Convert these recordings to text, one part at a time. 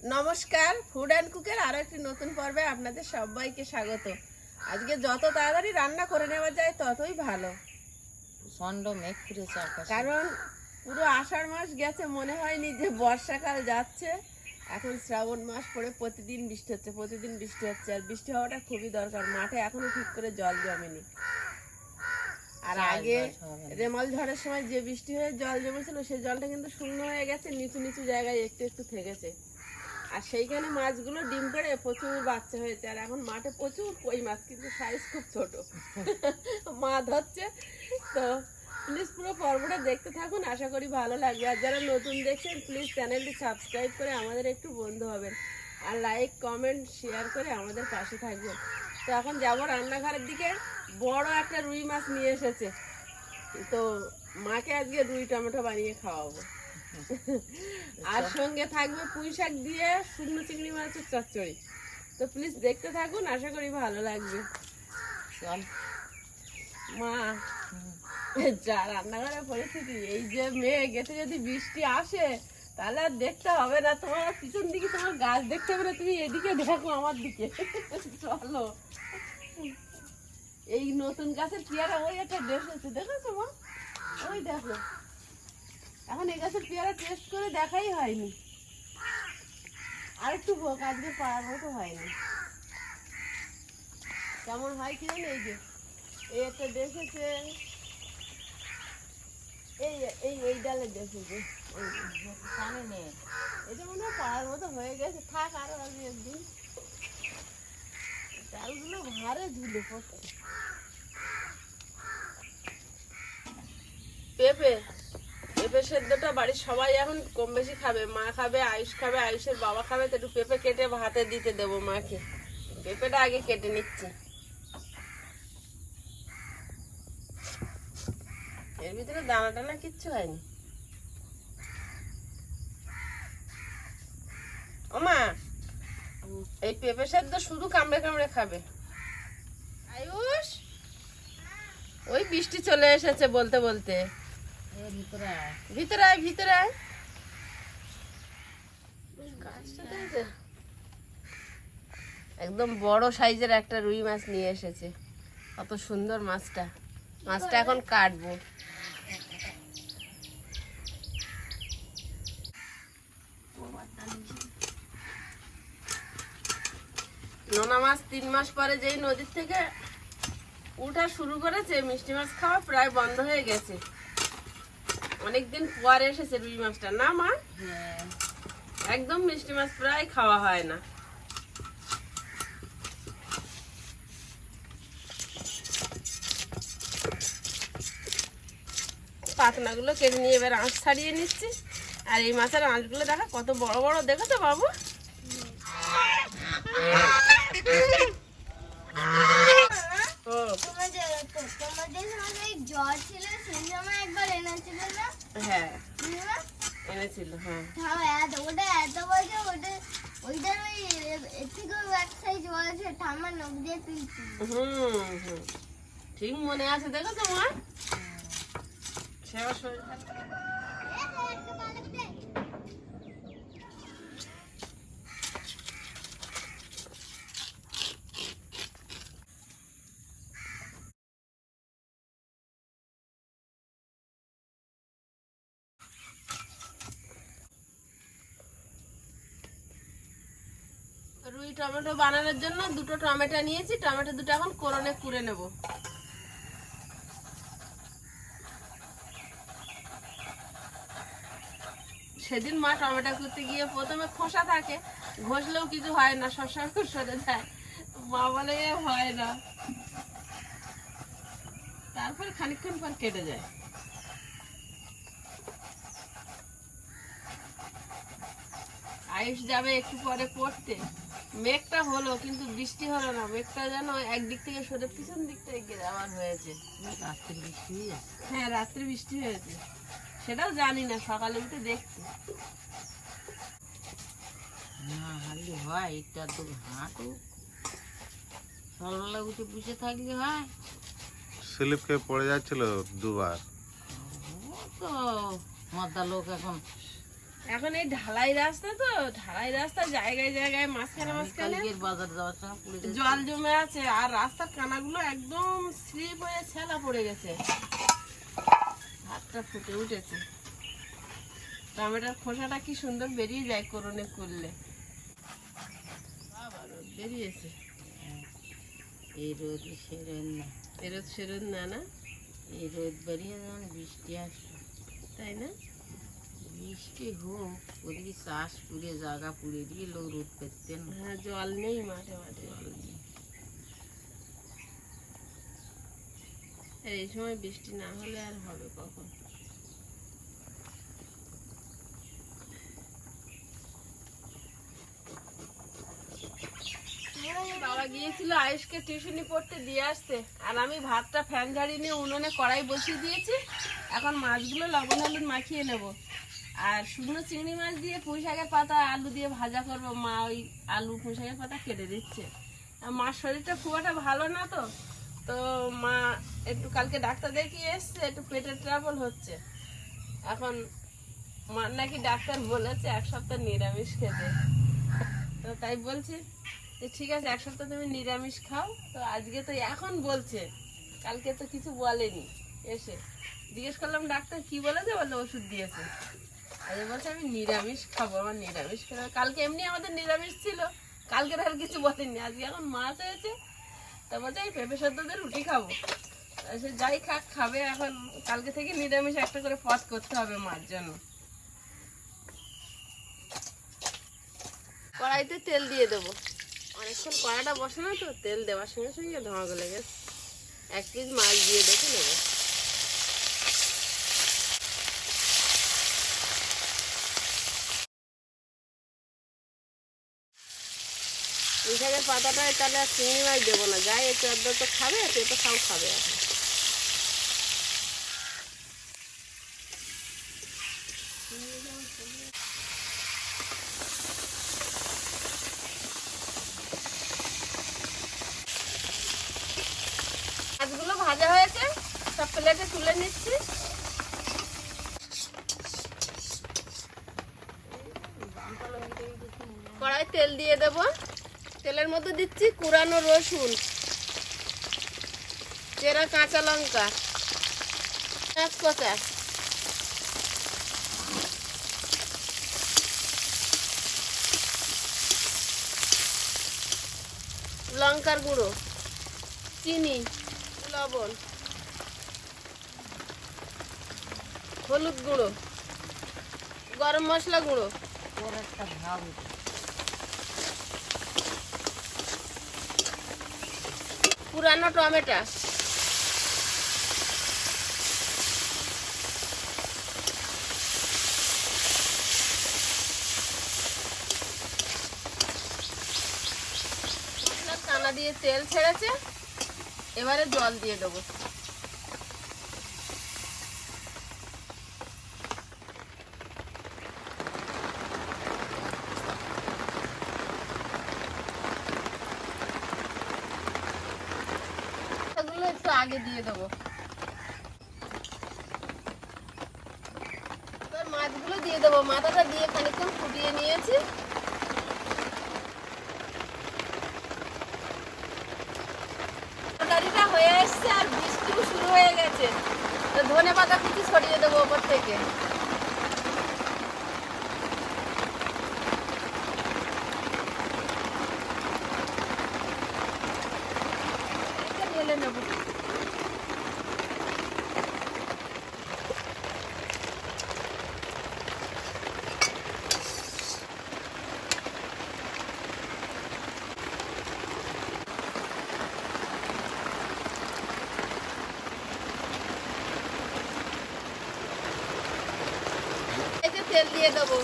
নমস্কার food and কুকের আরও একটি নতুন পর্বে আপনাদের সবাইকে স্বাগত। আজকে যত তাড়াতাড়ি রান্না করে নেওয়া যায় ততই ভালো। প্রচণ্ড মেঘ আকাশে। কারণ পুরো আষাঢ় মাস গেছে মনে হয়নি যে বর্ষাকাল যাচ্ছে। এখন শ্রাবণ মাস পড়ে প্রতিদিন বৃষ্টি হচ্ছে প্রতিদিন বৃষ্টি হচ্ছে আর বৃষ্টি হওয়াটা খুবই দরকার। মাঠে এখনও ঠিক করে জল জমেনি। আর আগে চাষবাস হবে না। রেমাল ঝড়ের সময় যে বৃষ্টি হয়ে জল জমেছিল সেই জলটা কিন্তু শূন্য হয়ে গেছে নিচু নিচু জায়গায় একটু একটু থেকেছে। আর সেইখানে মাছগুলো ডিম করে প্রচুর বাচ্চা হয়েছে। আর এখন মাঠে প্রচুর কই মাছ, কিন্তু সাইজ খুব ছোট। মা ধরছে তো প্লিজ পুরো পর্বটা দেখতে থাকুন। আশা করি ভালো লাগবে। আর যারা নতুন দেখছেন প্লিজ চ্যানেলটি সাবস্ক্রাইব করে আমাদের একটু বন্ধু হবেন। আর লাইক কমেন্ট শেয়ার করে আমাদের পাশে থাকবেন। তো এখন যাব রান্নাঘরের দিকে। বড় একটা রুই মাছ নিয়ে এসেছে। তো মাকে আজকে রুই টমেটো বানিয়ে খাওয়াবো। আর সঙ্গে থাকবে পুঁই শাক দিয়ে শুকনো চিংড়ি মাছের চচ্চড়ি। তো প্লিজ দেখতে থাকুন আশা করি ভালো লাগবে। চল। মা যা রান্নাঘরের পরিস্থিতি এই যে মেয়ে গেছে যদি বৃষ্টি আসে তাহলে আর দেখতে হবে না। তোমার পিছন দিকে তোমার গাছ দেখতে হবে না তুমি এদিকে দেখো আমার দিকে। চলো। এই নতুন গাছের পেয়ারা ওই একটা ড্রেস আছে দেখেছ মা? ওই দেখো। এখন এই গাছের পেয়ারা টেস্ট করে দেখাই হয়নি। আর একটু হোক, আজকে পাড়ার মতো হয়নি। কেমন হয় কি জানো, এই যে, এই একটা দেখেছে, এই এই এই ডালে দেখেছে। কানে নে এটা মনে হয় পাড়ার মতো হয়ে গেছে। থাক আরও আমি একদিন। ডালগুলো ভারে ঝুলে পড়ছে। পেঁপে পেঁপে সেদ্ধটা বাড়ির সবাই এখন কম বেশি খাবে। মা খাবে, আয়ুষ খাবে, আয়ুষের বাবা খাবে, তো একটু পেঁপে কেটে ভাতে দিতে দেবো মাকে। পেঁপেটা আগে কেটে নিচ্ছি। এর ভিতরে দানা টানা কিচ্ছু হয়নি। ওমা এই পেঁপে সেদ্ধ শুধু কামড়ে কামড়ে খাবে। আয়ুষ, ওই বৃষ্টি চলে এসেছে বলতে বলতে। ভিতরে আয়। ভিতরে আয়? একদম বড় সাইজের একটা রুই মাছ নিয়ে এসেছে কত সুন্দর মাছটা মাছটা এখন কাটবো নোনা মাছ তিন মাস পরে যেই নদীর থেকে উঠা শুরু করেছে, মিষ্টি মাছ খাওয়া প্রায় বন্ধ হয়ে গেছে অনেকদিন পরে এসেছে রুই মাছটা। না মা? হ্যাঁ। একদম মিষ্টি মাছ প্রায় খাওয়া হয় না। পাতনাগুলো কেটে নিয়ে এবার আঁশ ছাড়িয়ে নিচ্ছি। আর এই মাছের আঁশগুলো দেখা কত বড় বড় দেখো তো বাবু ও তোমাদের তোমাদের সময় ওই জ্বর ছিল সেই সময় একবার এনেছিল না হ্যাঁ বুঝলে? এনেছিল হ্যাঁ তাও এত ওটা এত বছর ওটা ওইটার ওই এ- এর থেকেও এক সাইজ বয়সে ঠাম্মার নখ দিয়ে তুলছি হুম হুম ঠিক মনে আছে দেখো তোমার। রুই টমেটো বানানোর জন্য দুটো টমেটো নিয়েছি। টমেটো দুটো এখন কোরনে কুড়ে নেব। সেদিন মা টমেটো কুড়তে গিয়ে প্রথমে খোসা থাকে ঘষলেও কিছু হয় না শশা সরে যায় মা বলে হয় না। তারপর খানিকক্ষণ পর কেটে যায়। আয়ুষ যাবে একটু পরে পড়তে। মেঘটা হলো কিন্তু বৃষ্টি হলো না। মেঘটা যেন একদিক থেকে সরে পিছন দিক থেকে গিয়ে আবার হয়েছে। রাত্রে বৃষ্টি হ্যাঁ রাত্রে বৃষ্টি হয়েছে। সেটাও জানি না সকালে উঠে দেখতে না হারলে হয় এটা তো হাঁটু। সকালবেলা উঠে বসে থাকলে হয়। স্লিপ খেয়ে পড়ে যাচ্ছিল দুবার। ও তো মদ্দা লোক এখন। এখন এই ঢালাই রাস্তা তো ঢালাই রাস্তা জায়গায় জায়গায় মাঝখানে মাঝখানে বাজার যাওয়ার সময় জল জমে আছে আর রাস্তার কানাগুলো একদম স্লিপ হয়ে ছেলা পড়ে গেছে। হাতটা ফুটে উঠেছে। টমেটোর খোসাটা কি সুন্দর বেরিয়ে যায় করনে করলে। বাবা, রোদ বেরিয়েছে। এই রোদ সেরেন না। এরোদ সেরোদ না না? এই রোদ বেরিয়ে যখন বৃষ্টি আসবে। তাই না? বৃষ্টি হোক ওদিকে চাষ পুড়ে জায়গা পুড়ে দিয়ে লোক রোদ পেতেন হ্যাঁ জল নেই মাঠে মাঠে। আর এই সময় বৃষ্টি না হলে আর হবে কখন? গিয়েছিল আয়ুষকে টিউশনি পড়তে দিয়ে আসতে, আর আমি ভাতটা ফ্যান ঝাড়িয়ে নিয়ে উনুনে কড়াই বসিয়ে দিয়েছি। এখন মাছগুলো লবণ হলুদ মাখিয়ে নেব। আর শুকনো চিংড়ি মাছ দিয়ে পুঁই শাকের পাতা, আলু দিয়ে ভাজা করব। মা ওই আলু পুঁই শাকের পাতা কেটে দিচ্ছে। আর মার শরীরটা খুব একটা ভালো না তো। তো মা একটু কালকে ডাক্তার দেখিয়ে এসছে, একটু পেটের ট্রাবল হচ্ছে। এখন মার নাকি ডাক্তার বলেছে এক সপ্তাহ নিরামিষ খেতে। তো তাই বলছি যে ঠিক আছে, এক সপ্তাহ তুমি নিরামিষ খাও। তো আজকে তো এখন বলছে, কালকে তো কিছু বলেনি এসে। জিজ্ঞেস করলাম, ডাক্তার কি বলেছে? বলে ওষুধ দিয়েছে। আজকে বলছে, আমি নিরামিষ খাব, আমার নিরামিষ খেতে কালকে এমনি আমাদের নিরামিষ ছিল, কালকে আর কিছু বলেনি আজকে এখন মাছ হয়েছে তা যাই পেঁপে সদ্যদের রুটি খাব। সে যাই খাক, খাবে এখন। কালকে থেকে নিরামিষ একটা করে পথ করতে হবে মার জন্য। কড়াইতে তেল দিয়ে দেবো। অনেকক্ষণ কড়াটা বসে না তো, তেল দেওয়ার সঙ্গে সঙ্গে ধোঁয়া গলে গেছে। এক পিস মাছ দিয়ে দেখে নেব। মিশাকের পাতাটা তাহলে আর চিংড়ি মাছ দেবো না। যাই একটু একদম তো খাবে পেঁপে খাও খাবে এখন মাছগুলো ভাজা হয়েছে সব প্লেটে তুলে নিচ্ছি কড়াই তেল দিয়ে দেব তেলের মধ্যে দিচ্ছি কুড়ানো রসুন, চেরা কাঁচা লঙ্কা, পেঁয়াজ কচা। লঙ্কার গুঁড়ো, চিনি, লবণ, হলুদ গুঁড়ো, গরম মশলা গুঁড়ো ওর একটা ভাব উঠে। পুরানো টমেটো। দিয়ে তেল ছেড়েছে। এবারে জল দিয়ে দেবো এগুলো একটু আগে দিয়ে দেবো। মাছগুলো দিয়ে দেবো। মাথাটা দিয়ে খানিকক্ষণ ফুটিয়ে নিয়েছি। হয়ে এসছে আর বৃষ্টিও শুরু হয়ে গেছে। তো ধনে পাতা কিছু ছড়িয়ে দেবো ওপর থেকে এটা ঢেলে নেব এতে তেল দিয়ে দেবো।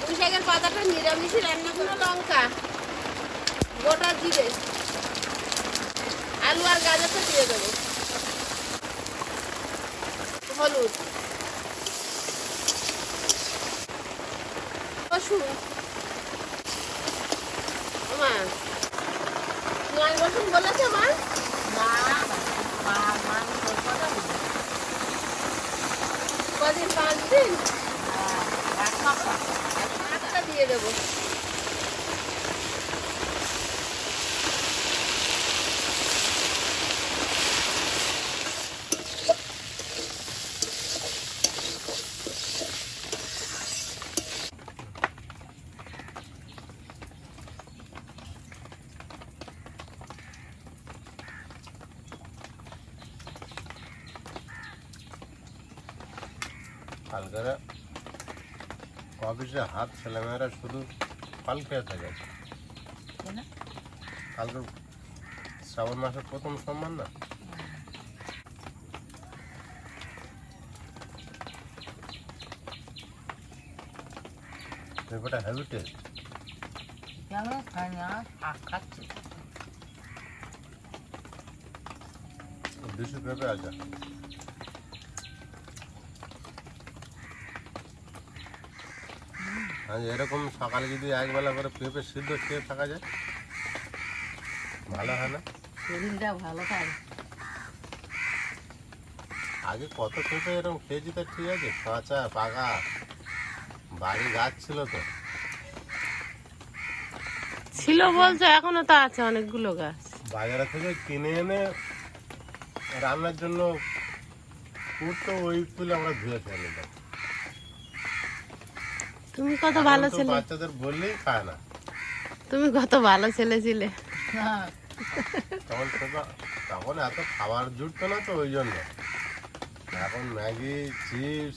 পুঁই শাকের পাতাটা নিরামিষই রান্না করে, লঙ্কা, গোটা জিরে, আলু আর গাজরটা দিয়ে দেবো। হলুদ, রসুন, মা বলেছে মা? কদিন পাঁচ দিন? দিয়ে দেবো কালকেরা অফিসে হাত ছেলেমেয়েরা শুধু ফল খেয়ে থাকে? কালকে শ্রাবণ মাসের প্রথম সম্মান না? পেঁপেটা হেভি টেস্ট দেশি পেঁপে আছে এরকম সকালে যদি একবেলা করে পেঁপে সিদ্ধ খেয়ে থাকা যায় ভালো হয় না? শরীরটা ভালো থাকে। আগে কত পেঁপে এরকম খেয়েছি তো ঠিক আছে কাঁচা পাকা বাড়ির গাছ ছিল তো। ছিল বলছো এখনও তো আছে অনেকগুলো গাছ। বাজারে থেকে কিনে এনে রান্নার জন্য কুটতো ওই তুলে আমরা ধুয়ে খেয়ে নিতাম তুমি কত ভালো ছেলে। বাচ্চাদের বললেই খায় না। তুমি কত ভালো ছেলে ছিলে। তখন তখন এত খাবার জুটতো না তো ওই জন্য। এখন ম্যাগি চিপস।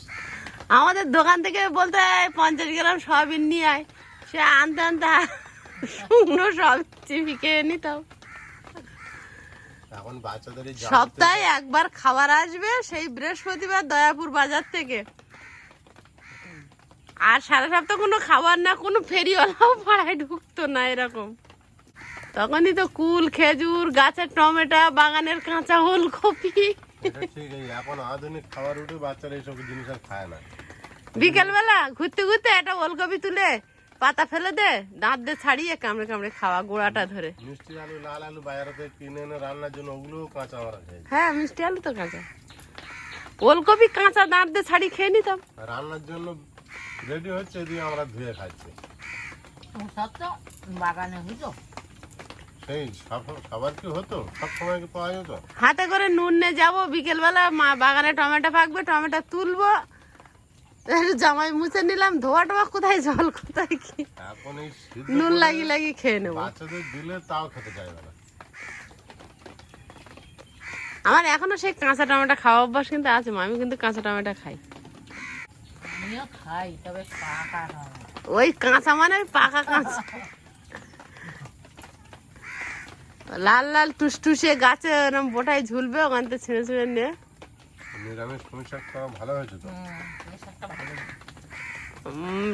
আমাদের দোকান থেকে বলতে পঞ্চাশ গ্রাম সয়াবিন নিয়ে আয়। সে আনতে আনতে শুকনো সব চিপি খেয়ে নিতাম এখন বাচ্চাদের সপ্তাহে একবার খাবার আসবে সেই বৃহস্পতিবার দয়াপুর বাজার থেকে। আর সারা সপ্তাহ কোনো খাবার না কোনো ফেরিওয়ালাও পাড়ায় ঢুকতো না এরকম। তখনই তো কুল খেজুর গাছের টমেটো বাগানের কাঁচা ঠিক এই এখন আধুনিক খাবার উঠে বাচ্চারা এইসব জিনিস আর খায় না। বিকেলবেলা ঘুরতে ঘুরতে একটা ওলকপি তুলে পাতা ফেলে দে দাঁত দিয়ে ছাড়িয়ে কামড়ে কামড়ে খাওয়া গোড়াটা ধরে। মিষ্টি আলু লাল আলু বাজারে থেকে কিনে এনে রান্নার জন্য ওগুলোও কাঁচা আমরা খেয়েছি হ্যাঁ মিষ্টি আলু তো কাঁচা। ওলকপি কাঁচা দাঁত দিয়ে ছাড়িয়ে খেয়ে নিতাম। রান্নার জন্য রেডি হচ্ছে এদিকে আমরা ধুয়ে খাচ্ছি। সব তো বাগানে হইতো সেই সব সবার কি হতো? সব সময় কি পাওয়া যেত? হাতে করে নুন নিয়ে যাব বিকেলবেলা মা বাগানে টমেটো পাকবে টমেটো তুলবো। জামাই মুছে নিলাম ধোয়া টোয়া কোথায় জল কোথায় কি? এখন এই নুন লাগিয়ে লাগিয়ে খেয়ে নেব। বাচ্চাদের দিলে তাও খেতে চাইবে না। আমার এখনও সেই কাঁচা টমেটো খাওয়া অভ্যাস কিন্তু আছে মা, আমি কিন্তু কাঁচা টমেটো খাই। আমিও খাই তবে পাকা খাওয়া ওই কাঁচা মানে ওই পাকা কাঁচা। লাল লাল টুসটুসে গাছে এরকম বোটায় ঝুলবে ওখান থেকে ছিঁড়ে ছিঁড়ে নিয়ে। ভালো হয়েছে তো?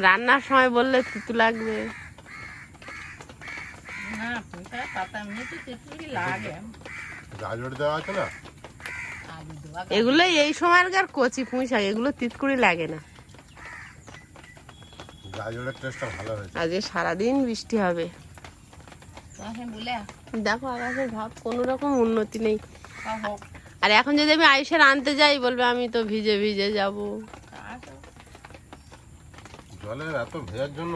রান্নার সময় বললে তিতু লাগবে। না পুঁইশাক পাতা এমনি তো তেঁতুলি লাগে। গাজর দেওয়া আছে না? এগুলো এই সময়কার কচি পুঁই শাক এগুলো তিতকুড়ি লাগে না। গাজরের টেস্টটা ভালো হয়েছে। আজকে সারাদিন বৃষ্টি হবে। দেখো আকাশের ভাব কোনো রকম উন্নতি নেই। আর এখন যদি আমি আইসের আনতে যাই বলবে আমি তো ভিজে ভিজে যাব। জলের এত ভেজার জন্য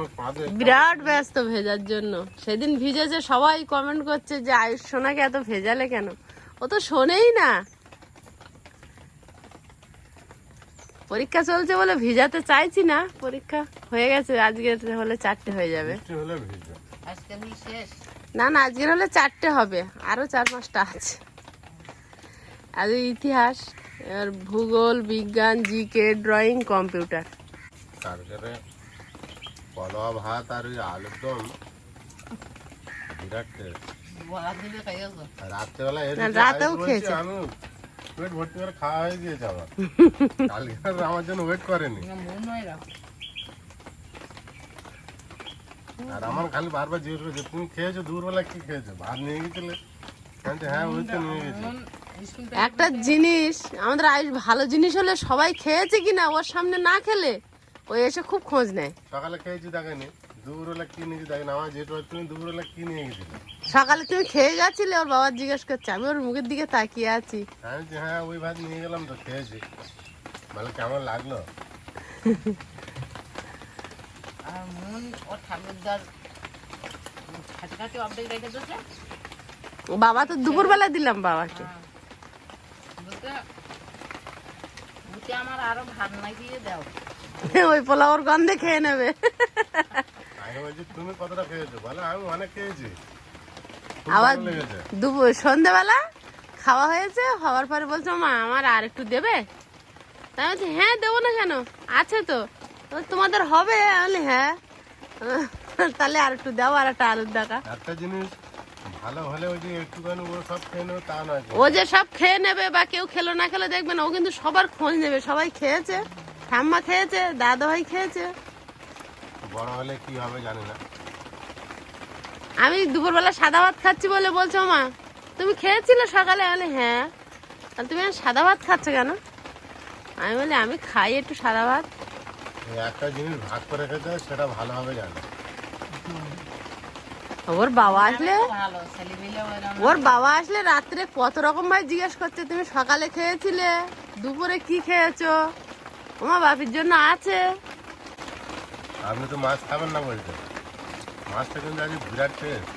বিরাট ব্যস্ত ভেজার জন্য। সেদিন ভিজেছে সবাই কমেন্ট করছে যে আয়ুষ সোনাকে এত ভেজালে কেন? ও তো শোনেই না। পরীক্ষা চলছে বলে ভিজাতে চাইছি না। পরীক্ষা হয়ে গেছে আজকে হলে চারটে হয়ে যাবে। বৃষ্টি হলে ভিজবে আজকে নি শেষ। না না আজকের হলে চারটে হবে আরও চার পাঁচটা আছে। আজ ইতিহাস আর ভূগোল বিজ্ঞান জিকে ড্রয়িং কম্পিউটার। তারপরে কলোয়া ভাত আর ওই আলুর দম। বিরাট টেস্ট বলা দিলে খাই গেছো রাত্রেবেলা রাতেও খেয়েছে। আমি পেট ভর্তি করে খাওয়া হয়ে গিয়েছে আমার কালকে আমার জন্য ওয়েট করেনি। রাখো আর আমার খালি বারবার জিজ্ঞেস করছে তুমি খেয়েছো? দুপুরবেলা কি খেয়েছো? ভাত নিয়ে গেছিলে? হ্যাঁ ওই তো নিয়ে গেছি। একটা জিনিস আমাদের আয়ুষ ভালো জিনিস হলে সবাই খেয়েছে কিনা ওর সামনে না খেলে ওই এসে খুব খোঁজ নেয়। সকালে খেয়েছি দেখেনি। দুপুরবেলা কি নিয়েছি দেখেনি। আমার যেটা তুমি দুপুরবেলা কি নিয়ে গেছিলে? সকালে তুমি খেয়ে গেছিলে? ওর বাবা জিজ্ঞেস করছে। আমি ওর মুখের দিকে তাকিয়ে আছি। আমি বলছি, হ্যাঁ ওই ভাত নিয়ে গেলাম তো খেয়েছি। বলে কেমন লাগল? আর মন ও ঠাকুরদার কাছাকাছি অর্ধেক রেখে দিয়েছে। বাবা তো দুপুরবেলা দিলাম বাবাকে। হ্যাঁ। বলতে আমার আরও ভাত না দিয়ে দাও। ওই পোলাওর গন্ধে খেয়ে নেবে। আমি বলছি তুমি কতটা খেয়েছো? বলে আমি অনেক খেয়েছি। আবার দুপুর সন্ধেবেলা খাওয়া হয়েছে হওয়ার পরে বলছো মা আমার আর একটু দেবে? তাই বলছি হ্যাঁ দেবো না কেন? আছে তো। তোমাদের হবে? আমি হ্যাঁ। তাহলে আর একটু দাও আর একটা আলুর টাকা একটা জিনিস ভালো হলে ওই যে একটুখানি ও সব খেয়ে নেবে তা নয় ও যে সব খেয়ে নেবে বা কেউ খেলো না খেলো দেখবে না ও কিন্তু সবার খোঁজ নেবে সবাই খেয়েছে। ঠাম্মা খেয়েছে দাদা ভাই খেয়েছে। বড় হলে কি হবে জানি না। আমি দুপুরবেলা সাদা ভাত খাচ্ছি বলে বলছো মা। তুমি খেয়েছিলে সকালে? বলি হ্যাঁ। তাহলে তুমি সাদা ভাত খাচ্ছ কেন? আমি বলি আমি খাই একটু সাদা ভাত। একটা জিনিস ভাগ করে খেতে সেটা ভালোভাবে জানে। ওর বাবা আসলে ওর বাবা আসলে রাত্রে কত রকম ভাই জিজ্ঞেস করছে তুমি সকালে খেয়েছিলে? দুপুরে কি খেয়েছো? তোমার বাপির জন্য আছে। আপনি তো মাছ খাবেন না বলতে মাছটা কিন্তু আজ বিরাট টেস্ট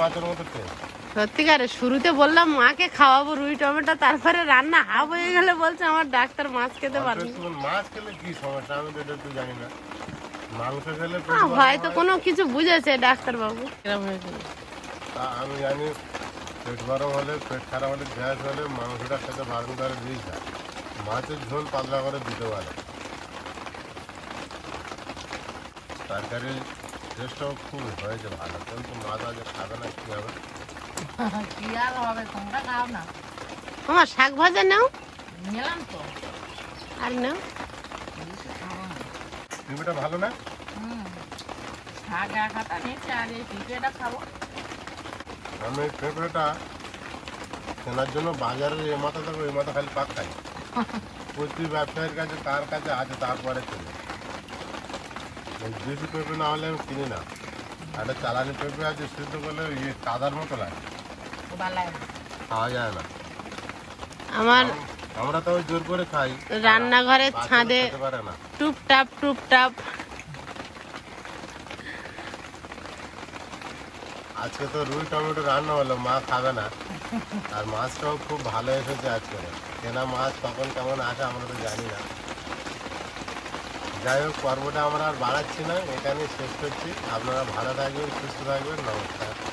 মাছের মতো টেস্ট সত্যিকারে শুরুতে বললাম মাকে খাওয়াবো রুই টমেটো তারপরে রান্না হাফ হয়ে গেলে বলছে আমার ডাক্তার মাছ খেতে পারবে মাছ খেলে কি সমস্যা? আমি তো একটু জানি না। মাংস খেলে হয়তো কোনো কিছু বুঝেছে ডাক্তার বাবু এরকম হয়েছিল। তা আমি জানি পেট গরম হলে পেট খারাপ হলে গ্যাস হলে মাংসটা খেতে ভালো করে দিই মাছের ঝোল পাতলা করে দিতে পারে। তরকারির টেস্টটাও খুব হয়েছে ভালো। কিন্তু মাছ আজ খাবে না কী হবে? কি আর হবে তোমরা খাও না। আমার শাক ভাজা নাও। নিলাম তো। আর নাও। টিভিটা ভালো না? হুম। শাক এক হাতা নিচ্ছে আর এই পিঠেটা খাব। আমি এই পেঁপড়েটা কেনার জন্য বাজারে এ মাথা থেকে ওই মাথা খালি পাক খাই। প্রতি ব্যবসায়ীর কাছে তার কাছে আছে তারপরে এই দেশি পেঁপে না হলে আমি কিনি না। একটা চালানি পেঁপে আছে সিদ্ধ করলে ইয়ে কাদার মতো লাগে। ভালো লাগে না। খাওয়া যায় না। আমার আমরা তো ওই জোর করে খাই। রান্নাঘরের বাচ্চারা ছাদে খেতে পারে না। টুপটাপ টুপটাপ। আজকে তো রুই টমেটো রান্না হলো মা খাবে না। আর মাছটাও খুব ভালো এসেছে আজকে। কেনা মাছ কখন কেমন আসে আমরা তো জানি না। যাই হোক, পর্বটা আমরা আর বাড়াচ্ছি না। এখানে শেষ করছি। আপনারা ভালো থাকবেন, সুস্থ থাকবেন। নমস্কার।